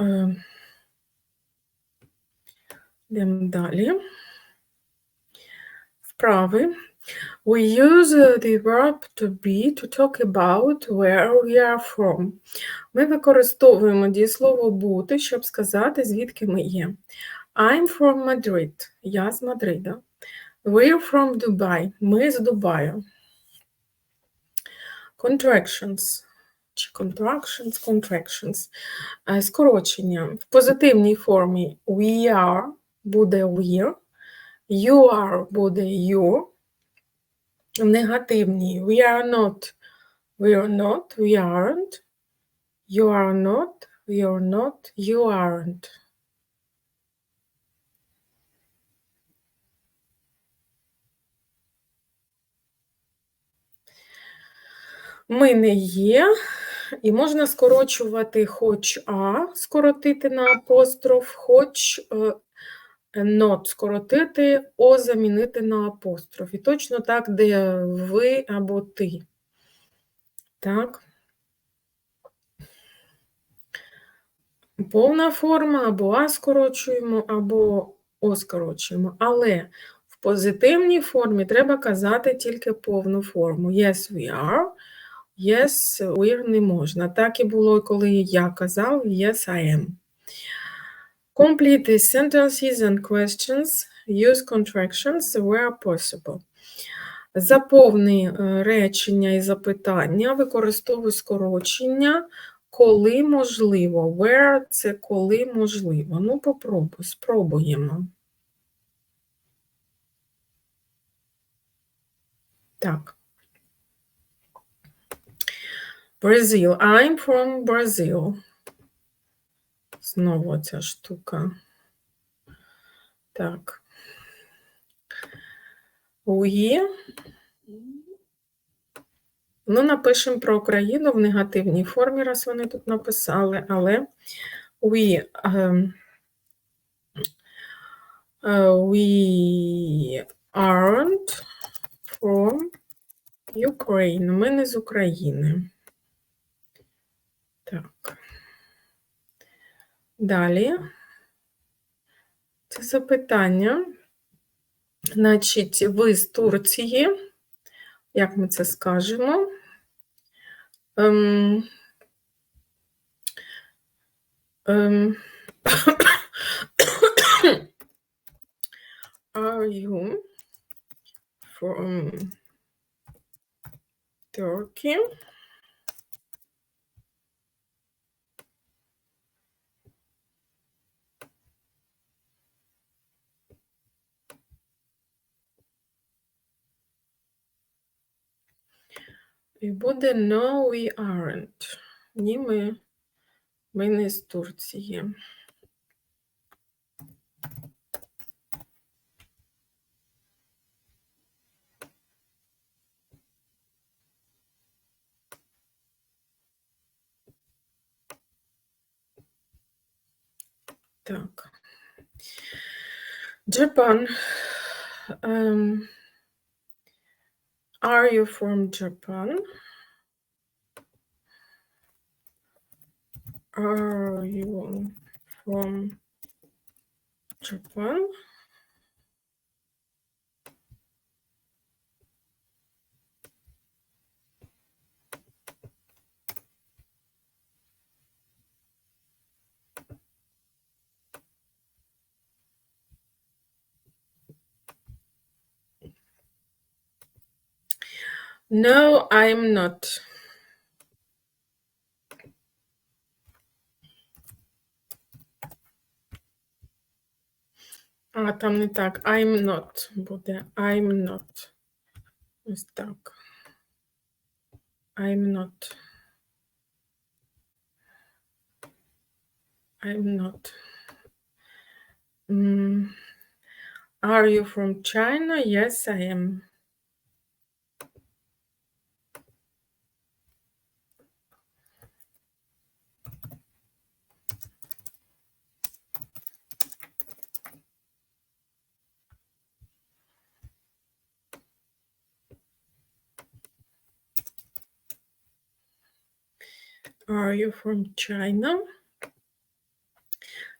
Е, Йдемо далі. Вправи. We use the verb to be to talk about where we are from. Ми використовуємо дієслово бути, щоб сказати, звідки ми є. I'm from Madrid. Я з Мадрида. We're from Dubai. Ми з Дубаю. Contractions. Чи contractions, contractions. Е, Скорочення. В позитивній формі we are буде we're, you are буде you. В негативній we are not, we are not, we aren't, you are not, we are not, you aren't. Ми не є, і можна скорочувати хоч А, скоротити на апостроф, хоч е, not скоротити, О замінити на апостроф. І точно так, де ви або ти. Так. Повна форма або А скорочуємо, або О скорочуємо. Але в позитивній формі треба казати тільки повну форму. Yes, we are. Yes, we're не можна. Так і було, коли я казав yes, I am. Complete the sentences and questions. Use contractions where possible. Заповни е, речення і запитання, використовуй скорочення, коли можливо. Where – це коли можливо. Ну, попробуй, спробуємо. Так. Brazil. I'm from Brazil. Знову ця штука. Так. We. Ну, напишемо про Україну в негативній формі, раз вони тут написали, але we, um, we aren't from Ukraine. Ми не з України. Так. Далі. Це запитання. Значить, ви з Турції, як ми це скажемо? Ем, ем, are you from Turkey? І буде no, we aren't. Ні, ми, ми не з Турції. Так. Japan. Um, are you from Japan? Are you from Japan? No, I'm not. А, там не так. I'm not буде. I'm not. Ось так. I'm not. I'm not. Mm. Are you from China? Yes, I am. Are you from China?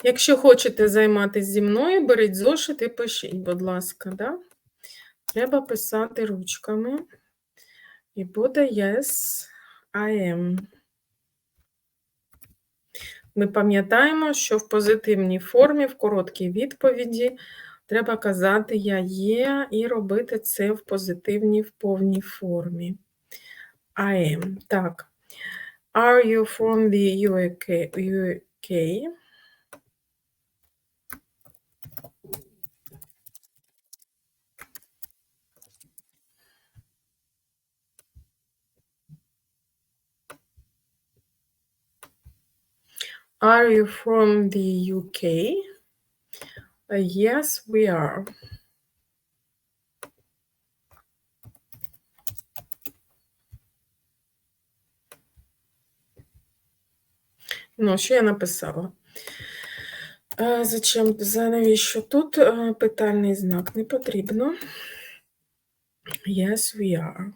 Якщо хочете займатися зі мною, беріть зошит і пишіть, будь ласка, да? Треба писати ручками. І буде yes, I am. Ми пам'ятаємо, що в позитивній формі, в короткій відповіді треба казати Я є і робити це в позитивній в повній формі. I am. Так. Are you from the UK? UK? Are you from the UK? Uh, yes, we are. Ну, що я написала? Зачем? За навіщо тут питальний знак не потрібно? Yes, we are.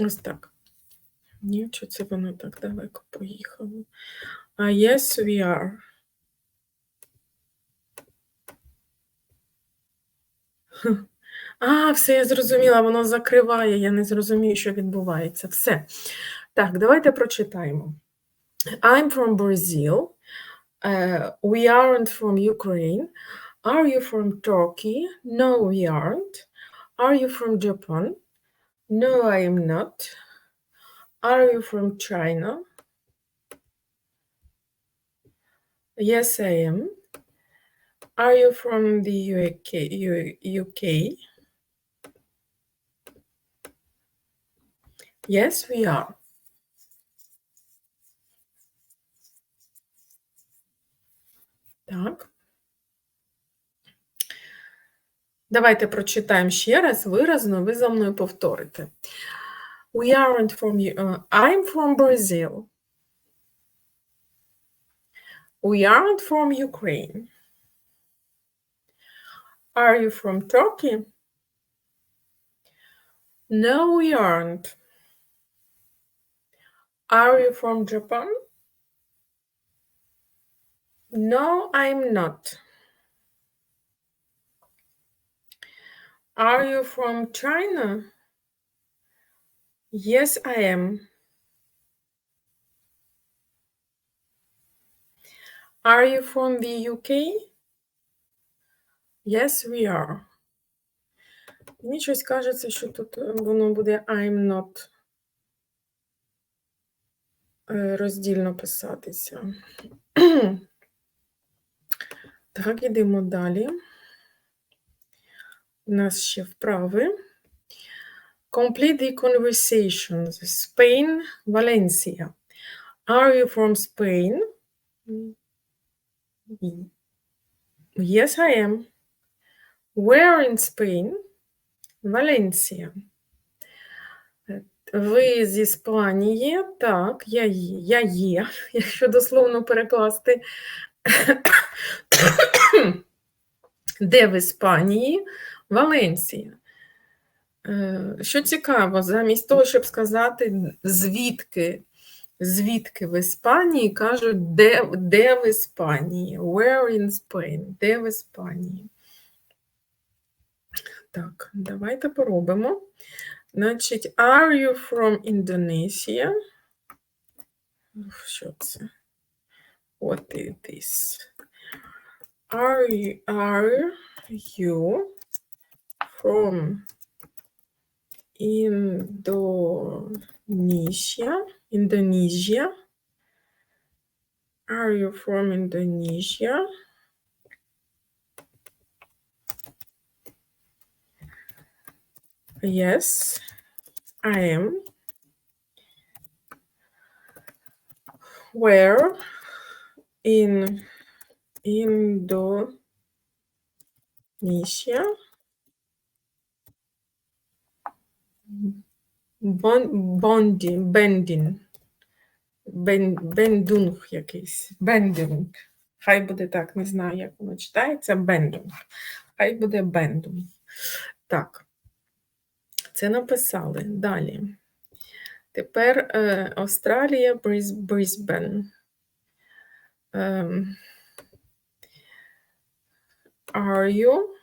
Ось так. Ні, що це воно так далеко поїхало. А yes, we are. А, все, я зрозуміла, воно закриває, я не зрозумію, що відбувається. Все. Так, давайте прочитаємо. I'm from Brazil. Uh, we aren't from Ukraine. Are you from Turkey? No, we aren't. Are you from Japan? No, I am not. Are you from China? Yes, I am. Are you from the UK? UK? Yes, we are. Так. Давайте прочитаємо ще раз виразно, ви за мною повторите. We aren't from uh, I'm from Brazil. We aren't from Ukraine. Are you from Turkey? No, we aren't. Are you from Japan? No, I'm not. Are you from China? Yes, I am. Are you from the UK? Yes, we are. Мені щось кажеться, що тут е, воно буде I'm not е, роздільно писатися. Так, ідемо далі. У нас ще вправи. Complete the conversations. Spain, Valencia. Are you from Spain? Yes, I am. Where in Spain? Valencia. Ви з Іспанії? Так, я є, я є, якщо дословно перекласти. Де в Іспанії? Валенсія. Е, Що цікаво, замість того, щоб сказати, звідки, звідки в Іспанії, кажуть, де, де в Іспанії? Where in Spain? Де в Іспанії? Так, давайте поробимо. Значить, are you from Indonesia? Що це? What is this? Are you, are you from Indonesia? Indonesia? Are you from Indonesia? Yes, I am. Where in Indonesia? Bon, bonding, bending. Бен, бендунг якийсь. Бендунг. Хай буде так, не знаю, як воно читається. Бендунг. Хай буде бендунг. Так. Це написали. Далі. Тепер е, Австралія, Бріз, Брізбен. Ем, are you?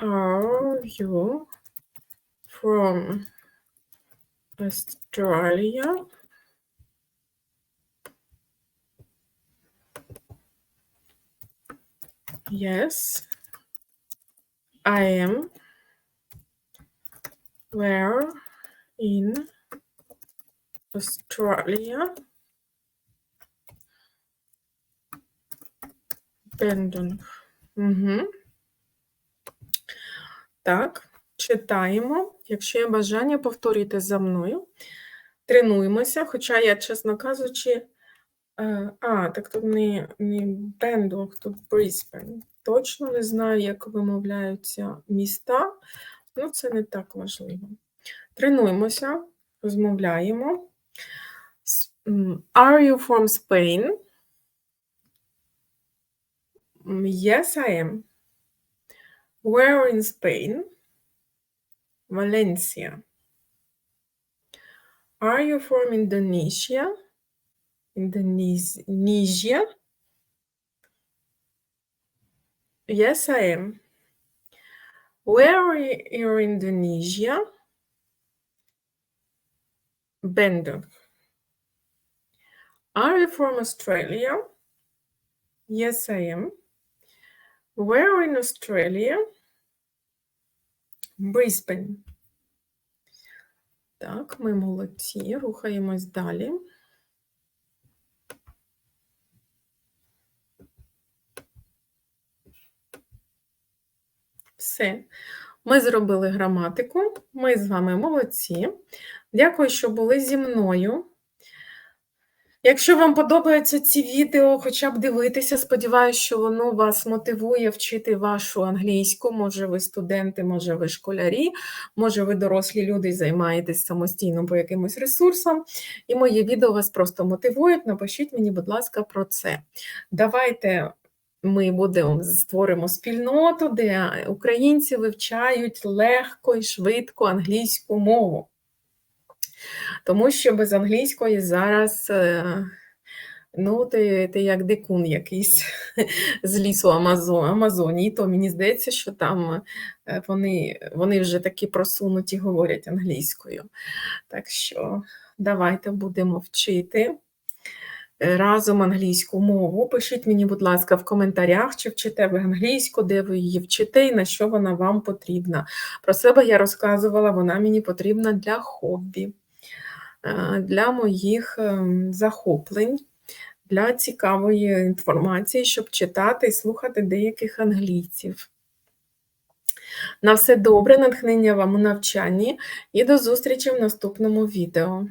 are you from Australia? Yes, I am. Where in Australia? Bendon. Mm-hmm. Так, читаємо. Якщо є бажання, повторюйте за мною. Тренуємося, хоча я, чесно кажучи, е, а, так тут не, не Бендунг, тут Брисбен. Точно не знаю, як вимовляються міста, ну це не так важливо. Тренуємося, розмовляємо. Are you from Spain? Yes, I am. Where in Spain? Valencia. Are you from Indonesia? Indonesia? Yes, I am. Where i- in Indonesia? Bandung. Are you from Australia? Yes, I am. Where in Australia? Brisbane. Так, ми молодці, рухаємось далі. Все. Ми зробили граматику. Ми з вами молодці. Дякую, що були зі мною. Якщо вам подобаються ці відео, хоча б дивитися, сподіваюся, що воно вас мотивує вчити вашу англійську. Може, ви студенти, може, ви школярі, може, ви дорослі люди і займаєтесь самостійно по якимось ресурсам. І мої відео вас просто мотивують. Напишіть мені, будь ласка, про це. Давайте ми будемо створимо спільноту, де українці вивчають легко і швидко англійську мову. Тому що без англійської зараз, е, ну, ти, ти як дикун якийсь з лісу Амазо- Амазонії, то мені здається, що там е, вони, вони вже такі просунуті говорять англійською. Так що давайте будемо вчити разом англійську мову. Пишіть мені, будь ласка, в коментарях, чи вчите ви англійську, де ви її вчите і на що вона вам потрібна. Про себе я розказувала, вона мені потрібна для хобі, для моїх ем, захоплень, для цікавої інформації, щоб читати і слухати деяких англійців. На все добре, натхнення вам у навчанні і до зустрічі в наступному відео.